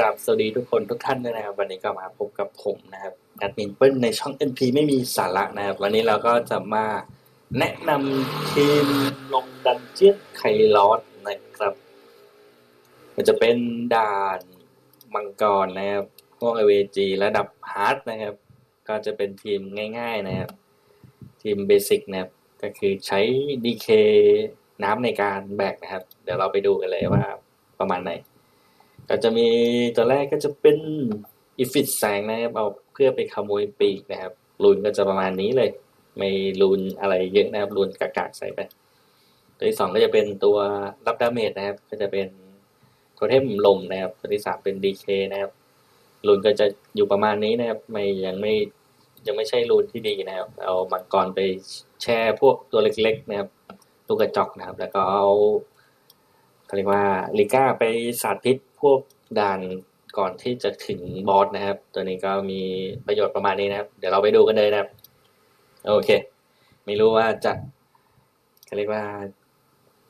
ราบสวัสดีทุกคนทุกท่านด้วยนะครับ วันนี้ก็มาพบกับผมนะครับแอดมินเปิ้ลในช่อง NP ไม่มีสาระนะครับ วันนี้เราก็จะมาแนะนำทีมลงดันเจียนไคลอสนะครับ มันจะเป็นด่านมังกรนะครับพวก AVG ระดับฮาร์ดนะครับ ก็จะเป็นทีมง่ายๆนะครับ ทีมเบสิกนะครับ ก็คือใช้ DK น้ำในการแบกนะครับ เดี๋ยวเราไปดูกันเลยว่าประมาณไหน ก็จะมีตัวแรกก็จะเป็นอีฟิตแสงนะครับ เอาเพื่อไปขโมยปีกนะครับรูนก็จะประมาณนี้เลย ไม่รูนอะไรเยอะนะครับรูนกากๆใส่ไป ตัวที่สองก็จะเป็นตัวรับดาเมจนะครับ ก็จะเป็นโทเทมลมนะครับ ตัวที่สามเป็นดีเคนะครับรูนก็จะอยู่ประมาณนี้นะครับ ไม่ยังไม่ยังไม่ใช่รูนที่ดีนะครับ เอามังกรไปแช่พวกตัวเล็กๆนะครับลูกกระจอกนะครับ แล้วก็เอาเขาเรียกว่าลิก้าไปสาดพิษ พวกด่านก่อนที่จะถึงบอสนะครับ ตัวนี้ก็มีประโยชน์ประมาณนี้นะครับ เดี๋ยวเราไปดูกันเลยนะครับ โอเค ไม่รู้ว่าจะเขาเรียกว่า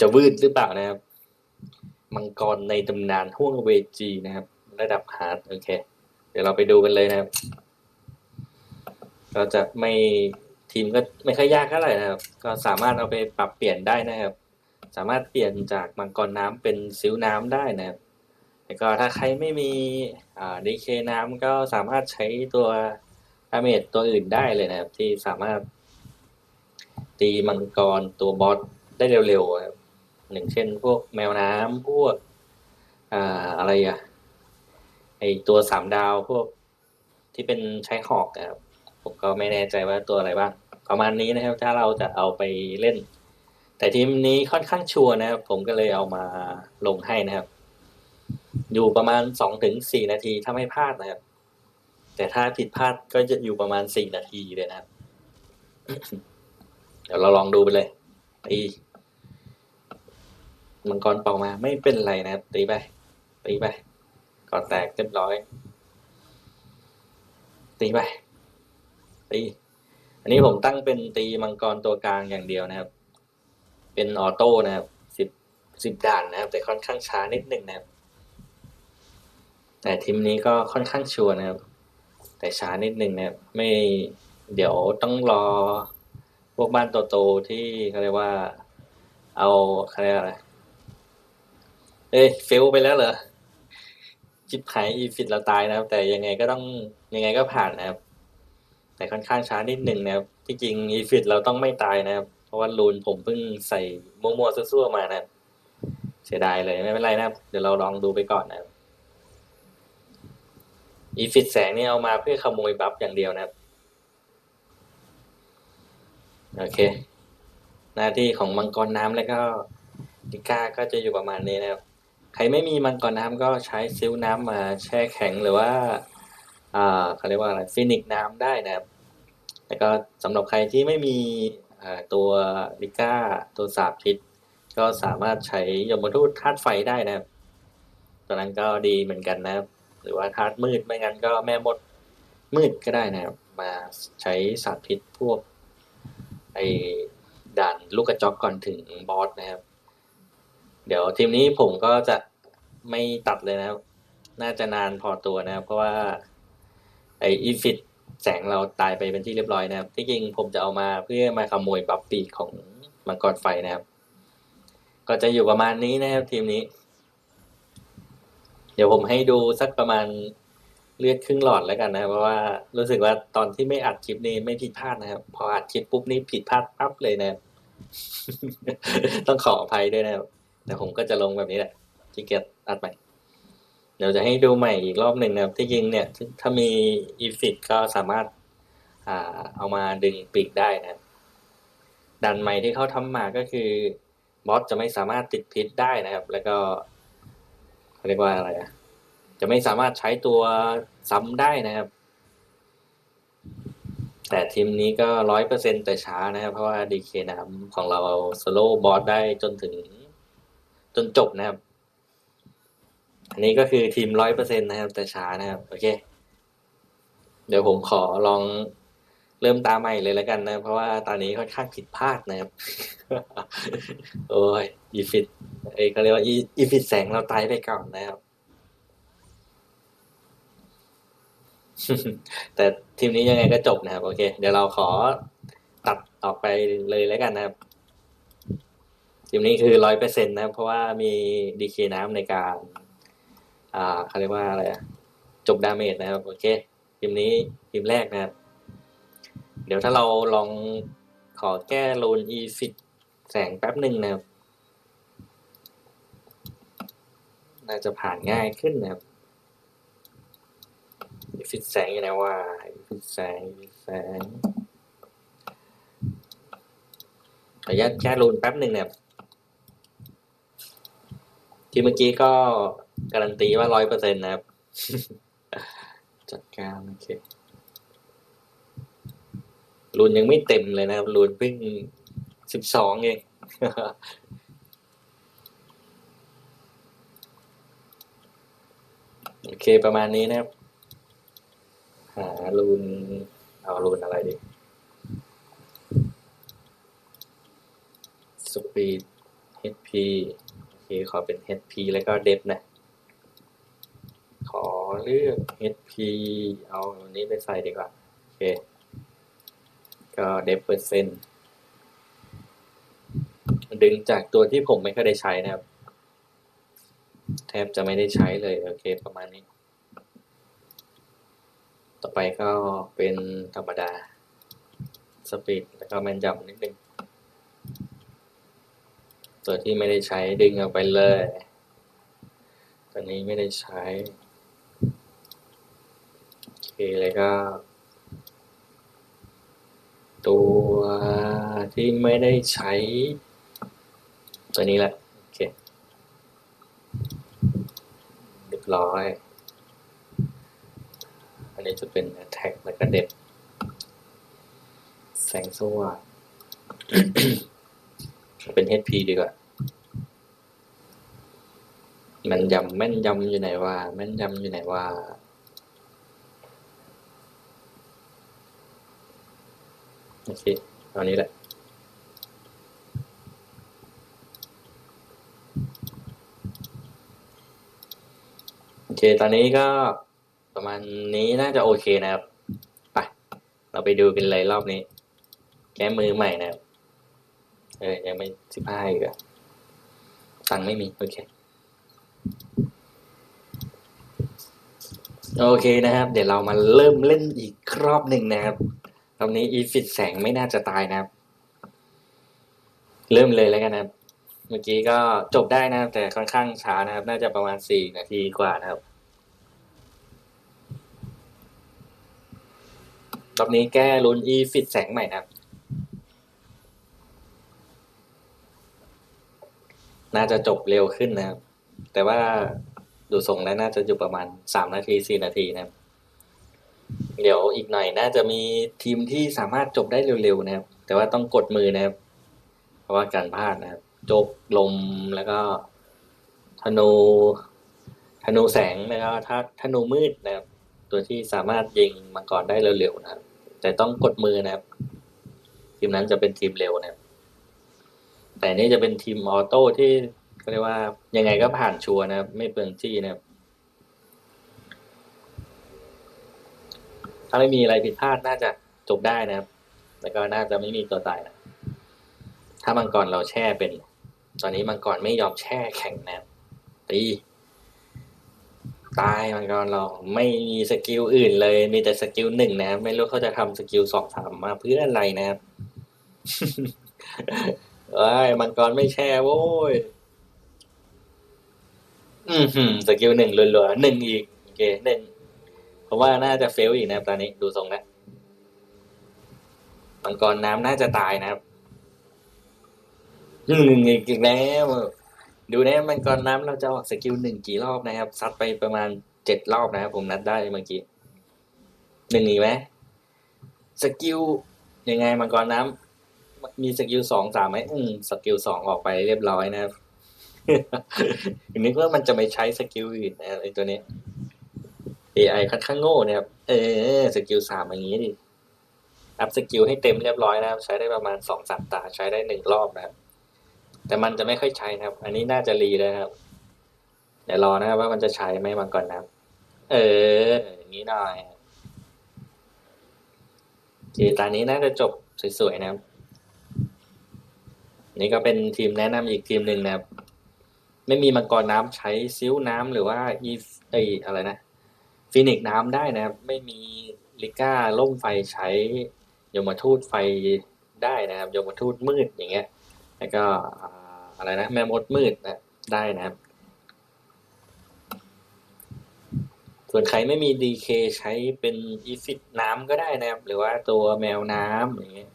จะวืดหรือเปล่านะครับ มังกรในตำนานห่วงเวจีนะครับ ระดับฮาร์ดโอเค เดี๋ยวเราไปดูกันเลยนะครับ เราจะไม่ทีมก็ไม่ค่อยยากเท่าไหร่นะครับ ก็สามารถเอาไปปรับเปลี่ยนได้นะครับ สามารถเปลี่ยนจากมังกรน้ำเป็นซิวน้ำได้นะครับ แล้วก็ถ้าใครไม่มีดีเคน้ำก็สามารถใช้ตัวดาเมจตัวอื่นได้เลยนะครับ ที่สามารถ ตีมังกรตัวบอสได้เร็วๆครับอย่างเช่นพวกแมวน้ำพวกอ่าอะไรอะไอตัวสามดาวพวกที่เป็นใช้หอกนะครับ ผมก็ไม่แน่ใจว่าตัวอะไรบ้าง ประมาณนี้นะครับ ถ้าเราจะเอาไปเล่น แต่ทีมนี้ค่อนข้างชัวร์นะครับ ผมก็เลยเอามาลงให้นะครับ อยู่ประมาณสองถึงสี่นาทีถ้าไม่พลาดนะครับ แต่ถ้าผิดพลาดก็จะอยู่ประมาณสี่นาทีเลยนะครับ เดี๋ยวเราลองดูไปเลยตีมังกรเป่ามาไม่เป็นไรนะครับตีไปตีไปก่อนแตกเรียบร้อย ตีไปตีอันนี้ผมตั้งเป็นตีมังกรตัวกลางอย่างเดียวนะครับ เป็นออโต้นะครับสิบสิบด่านนะครับ แต่ค่อนข้างช้านิดหนึ่งนะครับ แต่ทีมนี้ก็ค่อนข้างชัวร์นะครับ แต่ช้านิดหนึ่งนะครับไม่เดี๋ยวต้องรอพวกบ้านโตๆที่เขาเรียกว่า เอาเขาเรียกอะไร เอ้ยเฟลไปแล้วเหรอจิบหายอีฟิตเราตายนะครับ แต่ยังไงก็ต้องยังไงก็ผ่านนะครับ แต่ค่อนข้างช้านิดหนึ่งนะครับ ที่จริงอีฟิตเราต้องไม่ตายนะครับ เพราะว่ารูนผมเพิ่งใส่มั่วๆซั่วๆมานะครับเสียดายเลยไม่เป็นไรนะครับ เดี๋ยวเราลองดูไปก่อนนะครับ อีฟิตแสงนี่เอามาเพื่อขโมยบัฟอย่างเดียวนะครับ โอเค หน้าที่ของมังกรน้ำแล้วก็ดิก้าก็จะอยู่ประมาณนี้นะครับ ใครไม่มีมังกรน้ำก็ใช้ซิลน้ำมาแช่แข็งหรือว่าอ่าเขาเรียกว่าอะไรฟินิกน้ำได้นะครับ แล้วก็สำหรับใครที่ไม่มีอ่าตัวดิก้าตัวสาบพิษ ก็สามารถใช้ยมทูตธาตุไฟได้นะครับตัวนั้นก็ดีเหมือนกันนะครับ หรือว่าธาตุมืดไม่งั้นก็แม่มดมืดก็ได้นะครับ มาใช้สาบพิษพวกไอ้ด่านลูกกระจอกก่อนถึงบอสนะครับ เดี๋ยวทีมนี้ผมก็จะไม่ตัดเลยนะครับ น่าจะนานพอตัวนะครับ เพราะว่าไออีฟิตแสงเราตายไปเป็นที่เรียบร้อยนะครับที่จริงผมจะเอามาเพื่อมาขโมยบัฟปีกของมังกรไฟนะครับ ก็จะอยู่ประมาณนี้นะครับทีมนี้ เดี๋ยวผมให้ดูสักประมาณเลือดครึ่งหลอดแล้วกันนะครับเพราะว่ารู้สึกว่าตอนที่ไม่อัดคลิปนี้ไม่ผิดพลาดนะครับ พออัดคลิปปุ๊บนี่ผิดพลาดปั๊บเลยนะ ต้องขออภัยด้วยนะครับแต่ผมก็จะลงแบบนี้แหละที่เกียจอัดใหม่เดี๋ยวจะให้ดูใหม่อีกรอบหนึ่งนะครับ ที่จริงเนี่ย ถ้ามีอีฟิตก็สามารถอ่าเอามาดึงปีกได้นะดันใหม่ที่เขาทำมาก็คือบอสจะไม่สามารถติดพิษได้นะครับ แล้วก็ เรียกว่าอะไรอะจะไม่สามารถใช้ตัวซ้ำได้นะครับ แต่ทีมนี้ก็ร้อยเปอร์เซ็นแต่ช้านะครับ เพราะว่าดีเคน้ำของเราสโลบอสได้จนถึง จนจบนะครับ อันนี้ก็คือทีมร้อยเปอร์เซ็นนะครับ แต่ช้านะครับ โอเค เดี๋ยวผมขอลองเริ่มตามใหม่เลยแล้วกันนะ เพราะว่าตอนนี้ค่อนข้างผิดพลาดนะครับ โอ้ยอีฟิต เอ้ยเขาเรียกว่าอีฟิตแสงเราตายไปก่อนนะครับ แต่ทีมนี้ยังไงก็จบนะครับ โอเค เดี๋ยวเราขอตัดออกไปเลยแล้วกันนะครับ ทีมนี้คือร้อยเปอร์เซ็นต์นะครับ เพราะว่ามีดีเคน้ำในการ อ่าเขาเรียกว่าอะไรจบดาเมจนะครับ โอเค ทีมนี้ทีมแรกนะครับ เดี๋ยวถ้าเราลองขอแก้โลนอีฟิตแสงแป๊บหนึ่งนะครับ น่าจะผ่านง่ายขึ้นนะครับฟิตแสงอยู่ไหนว่าฟิตแสงฟิตแสงขออนุญาตแก้รูนแป๊บหนึ่งเนี่ยที่เมื่อกี้ก็การันตีว่าร้อยเปอร์เซ็นต์นะครับ จัดการโอเครูนยังไม่เต็มเลยนะครับรูนเพิ่งสิบสองเอง โอเคประมาณนี้นะครับ หารูน เอารูนอะไรดี สปีด HP โอเค ขอเป็น HP แล้วก็เดฟนะ ขอเลือก HP เอาอันนี้ไปใส่ดีกว่า โอเค ก็เดฟเปอร์เซ็นต์ดึงจากตัวที่ผมไม่เคยได้ใช้นะครับ แทบจะไม่ได้ใช้เลยโอเคประมาณนี้ ต่อไปก็เป็นธรรมดา สปีดแล้วก็แมนยำนิดนึง ตัวที่ไม่ได้ใช้ดึงออกไปเลย ตัวนี้ไม่ได้ใช้โอเคเลยก็ ตัวที่ไม่ได้ใช้ ตัวนี้แหละ โอเคเร้อย อันนี้จะเป็น attack แล้วก็เด็ดแสงสว่างเป็น HP ดีกว่าม่นยำแม่นยำอยู่ไหนว่า แม่นยำอยู่ไหนว่า โอเคเอานี้แหละ เค ตอนนี้ก็ประมาณนี้น่าจะโอเคนะครับ ไป เราไปดูกันเลยรอบนี้ แก้มือใหม่นะครับ เออ ยังไม่สิบห้าอีกอะตังไม่มี โอเค โอเคนะครับ เดี๋ยวเรามาเริ่มเล่นอีกรอบหนึ่งนะครับ รอบนี้อีฟิตแสงไม่น่าจะตายนะครับ เริ่มเลยแล้วกันนะครับ เมื่อกี้ก็จบได้นะครับ แต่ค่อนข้างช้านะครับ น่าจะประมาณสี่นาทีกว่านะครับ รอบนี้แก้ลุ้นอีฟิตแสงใหม่นะครับน่าจะจบเร็วขึ้นนะครับ แต่ว่าดูทรงแล้วน่าจะอยู่ประมาณสามนาทีสี่นาทีนะครับ เดี๋ยวอีกหน่อยน่าจะมีทีมที่สามารถจบได้เร็วๆนะครับ แต่ว่าต้องกดมือนะครับ เพราะว่าการพลาดนะครับจบลมแล้วก็ธนูธนูแสงแล้วก็ถ้าธนูมืดนะครับ ตัวที่สามารถยิงมังกรได้เร็วๆนะครับ แต่ต้องกดมือนะครับ ทีมนั้นจะเป็นทีมเร็วนะครับ แต่นี่จะเป็นทีมออโต้ที่เขาเรียกว่ายังไงก็ผ่านชัวร์นะครับ ไม่เปลืองที่นะครับ ถ้าไม่มีอะไรผิดพลาดน่าจะจบได้นะครับ แล้วก็น่าจะไม่มีตัวตายนะ ถ้ามังกรเราแช่เป็น ตอนนี้มังกรไม่ยอมแช่แข็งนะครับตี ตายมังกรเราไม่มีสกิลอื่นเลย มีแต่สกิลหนึ่งนะครับไม่รู้เขาจะทำสกิลสองสามมาเพื่ออะไรนะครับเอ้ยมังกรไม่แช่โว้ย อืมสกิลหนึ่งรัวๆหนึ่งอีกโอเคหนึ่งเพราะว่าน่าจะเฟลอีกนะครับตอนนี้ดูทรงแล้วมังกรน้ำน่าจะตายนะครับหนึ่งอีกแล้ว ดูนะมังกรน้ำเราจะออกสกิลหนึ่งกี่รอบนะครับซัดไปประมาณเจ็ดรอบนะครับผมนัดได้เมื่อกี้หนึ่งอีไหมสกิลยังไงมังกรน้ำมีสกิลสองสามไหมอืมสกิลสองออกไปเรียบร้อยนะครับนึกว่ามันจะไม่ใช้สกิลอื่นนะไอตัวนี้ AI ค่อนข้างโง่นะครับเออสกิลสามอย่างนี้ดิอัพสกิลให้เต็มเรียบร้อยนะครับ ใช้ได้ประมาณสองสามตาใช้ได้หนึ่งรอบนะครับ แต่มันจะไม่ค่อยใช้นะครับ อันนี้น่าจะรีเลยครับ เดี๋ยวรอนะครับว่ามันจะใช้ไหมมาก่อนนะครับ เออ อย่างนี้หน่อยเคตอนนี้น่าจะจบสวยๆนะครับ นี่ก็เป็นทีมแนะนำอีกทีมหนึ่งนะครับ ไม่มีมังกรน้ำใช้ซิ้วน้ำหรือว่าอีไออะไรนะฟินิกซ์น้ำได้นะครับ ไม่มีลิก้าล่มไฟใช้ยมทูตไฟได้นะครับยมทูตมืดอย่างเงี้ย แล้วก็อะไรนะแม่มดมืดนะได้นะครับ ส่วนใครไม่มีดีเคใช้เป็นอีฟิตน้ำก็ได้นะครับ หรือว่าตัวแมวน้ำอย่างเงี้ย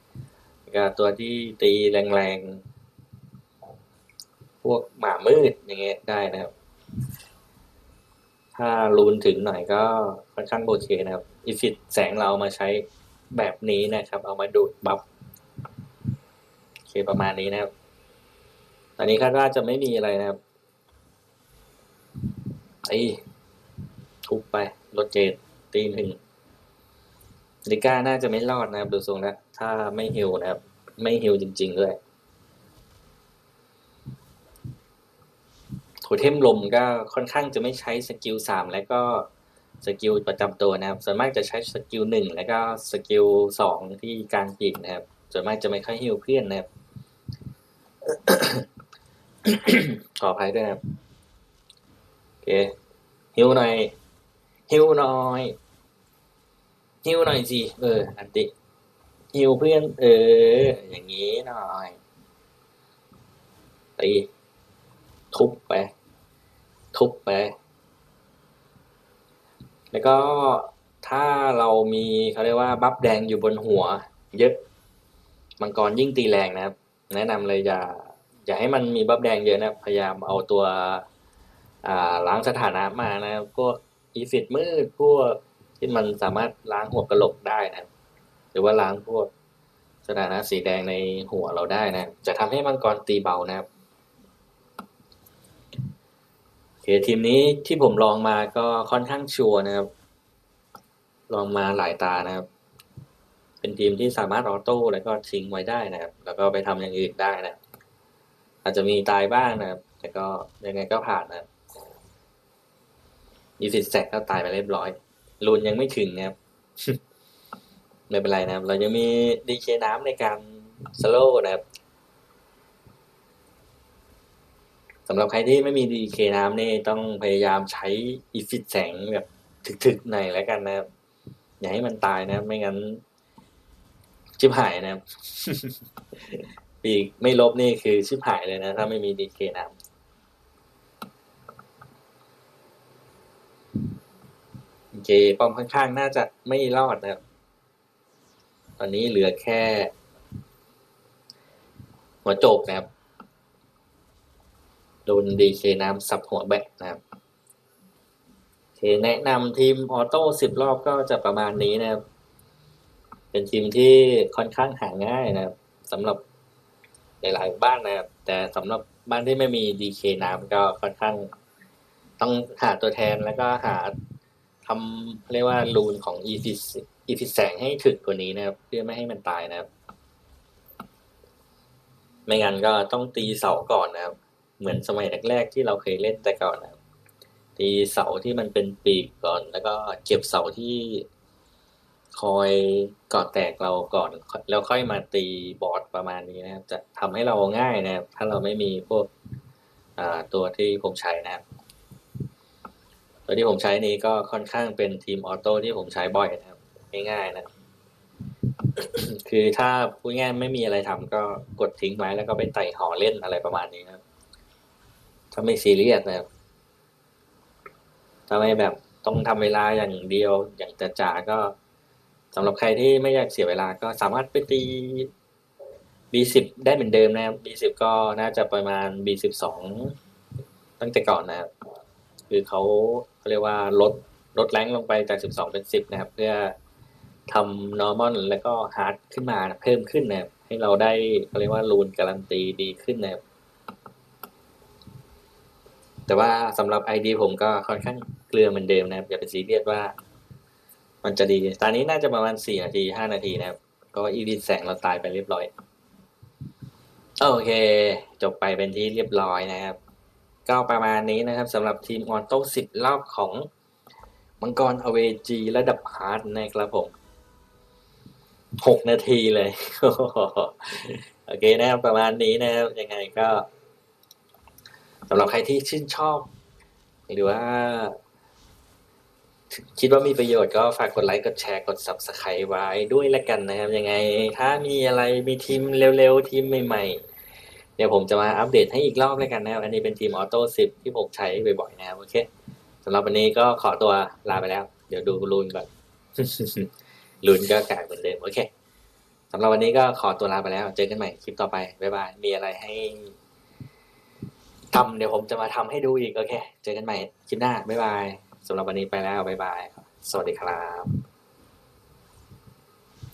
แล้วก็ตัวที่ตีแรงๆ พวกหมามืดอย่างเงี้ยได้นะครับ ถ้ารูนถึงหน่อยก็ค่อนข้างโอเคนะครับอีฟิตแสงเรามาใช้แบบนี้นะครับ เอามาดูดบัฟโอเคประมาณนี้นะครับตอนนี้คาดว่าจะไม่มีอะไรนะครับไอ้ทุบไปรถเจดตีหนึ่งลิก้าน่าจะไม่รอดนะครับ ดูทรงแล้วถ้าไม่ฮิวนะครับ ไม่ฮิวจริง ๆ ด้วยโทเทมลมก็ค่อนข้างจะไม่ใช้สกิลสามแล้วก็สกิลประจำตัวนะครับ ส่วนมากจะใช้สกิลหนึ่งแล้วก็สกิลสองที่กลางปีกนะครับ ส่วนมากจะไม่ค่อยฮิวเพื่อนนะครับ ขออภัยด้วยนะครับโอเคฮิวหน่อยฮิวหน่อยฮิวหน่อยสิเอออันติฮิวเพื่อน เออ อย่างนี้หน่อยตีทุบไป ทุบไป แล้วก็ถ้าเรามีเขาเรียกว่า บัฟแดงอยู่บนหัว เยอะ มังกรยิ่งตีแรงนะครับ แนะนำเลยอย่าอย่าให้มันมีบัฟแดงเยอะนะ พยายามเอาตัวอ่าล้างสถานะมานะพวกอีฟิตมืดพวกที่มันสามารถล้างหัวกระโหลกได้นะ หรือว่าล้างพวกสถานะสีแดงในหัวเราได้นะ จะทำให้มังกรตีเบานะครับเคทีมนี้ที่ผมลองมาก็ค่อนข้างชัวร์นะครับ ลองมาหลายตานะครับ เป็นทีมที่สามารถออโต้แล้วก็ทิ้งไว้ได้นะครับ แล้วก็ไปทำอย่างอื่นได้นะอาจจะมีตายบ้างนะครับ แต่ก็ยังไงก็ผ่านนะครับยีสิตแซกก็ตายไปเรียบร้อยรูนยังไม่ถึงนะครับไม่เป็นไรนะครับ เรายังมีดีเคน้ำในการสโลว์นะครับสำหรับใครที่ไม่มีดีเคน้ำนี่ต้องพยายามใช้อีฟิตแสงแบบถึกๆหน่อยแล้วกันนะครับ อย่าให้มันตายนะไม่งั้น ชิบหายนะครับ ปีกไม่ลบนี่คือชิบหายเลยนะ ถ้าไม่มีดีเคน้ำโอเคป้อมข้างๆ น่าจะไม่รอดนะครับ ตอนนี้เหลือแค่ หัวโจกนะครับ โดนดีเคน้ำสับหัวแบะนะครับเคแนะนำทีมออโต้สิบรอบก็จะประมาณนี้นะครับ เป็นทีมที่ค่อนข้างหาง่ายนะครับสำหรับหลายๆบ้านนะครับ แต่สำหรับบ้านที่ไม่มีดีเคน้ำก็ค่อนข้าง ต้องหาตัวแทนแล้วก็หาทำเรียกว่ารูนของอีฟิอีฟิแสงให้ถึกกว่านี้นะครับ เพื่อไม่ให้มันตายนะครับ ไม่งั้นก็ต้องตีเสาก่อนนะครับ เหมือนสมัยแรกๆที่เราเคยเล่นแต่ก่อนนะครับตีเสาที่มันเป็นปีกก่อน แล้วก็เก็บเสาที่ คอยกอดแตกเราก่อน แล้วค่อยมาตีบอร์ดประมาณนี้นะครับ จะทำให้เราง่ายนะครับ ถ้าเราไม่มีพวกตัวที่ผมใช้นะครับตัวที่ผมใช้นี้ก็ค่อนข้างเป็นทีมออโต้ที่ผมใช้บ่อยนะครับง่ายๆนะคือถ้าพูดง่ายไม่มีอะไรทำก็กดทิ้งไว้แล้วก็ไปไต่หอเล่นอะไรประมาณนี้นะครับ ถ้าไม่ซีเรียสนะครับถ้าไม่แบบต้องทำเวลาอย่างเดียวอย่างจะจ่าก็ สำหรับใครที่ไม่อยากเสียเวลาก็สามารถไปตี B10 ได้เหมือนเดิมนะครับ B10 ก็น่าจะประมาณ B12 ตั้งแต่ก่อนนะครับ คือเขาเขาเรียกว่าลดลดแรงลงไปจาก 12 เป็น 10 นะครับ เพื่อทำ normal แล้วก็ hard ขึ้นมาเพิ่มขึ้นนะครับ ให้เราได้เขาเรียกว่ารูนการันตีดีขึ้นนะครับ แต่ว่าสำหรับ ID ผมก็ค่อนข้างเกลือเหมือนเดิมนะครับ อย่าไปซีเรียสว่า มันจะดี ตอนนี้น่าจะประมาณ4นาที5นาทีนะครับ ก็อีดิทแสงเราตายไปเรียบร้อย โอเค จบไปเป็นที่เรียบร้อยนะครับ ก็ประมาณนี้นะครับสำหรับทีมออโต้10รอบของมังกรอเวจีระดับฮาร์ดนะครับผมหกนาทีเลย โอเคนะครับประมาณนี้นะครับ ยังไงก็สำหรับใครที่ชื่นชอบ หรือว่า คิดว่ามีประโยชน์ก็ฝากกดไลค์ กดแชร์ กด subscribe ไว้ด้วยละกันนะครับ ยังไง ถ้ามีอะไรมีทีมเร็วๆ ทีมใหม่ๆ เดี๋ยวผมจะมาอัปเดตให้อีกรอบแล้วกันนะครับ อันนี้เป็นทีมออโต้สิบที่ผมใช้บ่อยๆ นะครับ โอเคสำหรับวันนี้ก็ขอตัวลาไปแล้ว เดี๋ยวดูลูนก่อนลูนก็กลายเหมือนเดิม โอเคสำหรับวันนี้ก็ขอตัวลาไปแล้ว เจอกันใหม่คลิปต่อไป บ๊ายบาย มีอะไรให้ทำเดี๋ยวผมจะมาทำให้ดูอีก โอเค เจอกันใหม่คลิปหน้า บ๊ายบาย สำหรับวันนี้ไปแล้วบ๊ายบายสวัสดีครับ